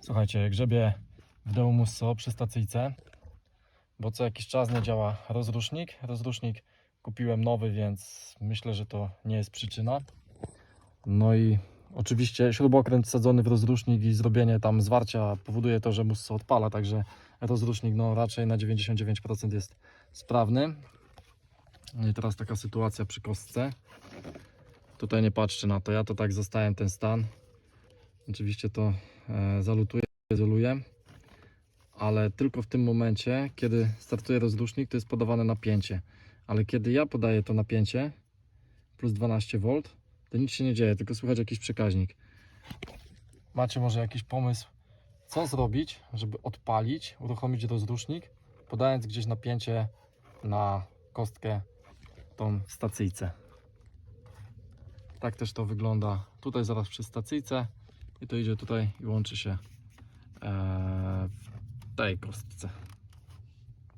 Słuchajcie, grzebię w Deumusso przy stacyjce, bo co jakiś czas nie działa rozrusznik. Rozrusznik kupiłem nowy, więc myślę, że to nie jest przyczyna. No i oczywiście śrubokręt wsadzony w rozrusznik i zrobienie tam zwarcia powoduje to, że musso odpala, także rozrusznik no raczej na 99% jest sprawny. No i teraz taka sytuacja przy kostce. Tutaj nie patrzcie na to, ja to tak zostałem ten stan. Oczywiście to e, zalutuję, izoluję, ale tylko w tym momencie, kiedy startuje rozrusznik, to jest podawane napięcie. Ale kiedy ja podaję to napięcie, plus 12V, to nic się nie dzieje, tylko słychać jakiś przekaźnik. Macie może jakiś pomysł, co zrobić, żeby odpalić, uruchomić rozrusznik, podając gdzieś napięcie na kostkę tą w stacyjce. Tak też to wygląda tutaj zaraz przy stacyjce i to idzie tutaj i łączy się e, w tej kostce.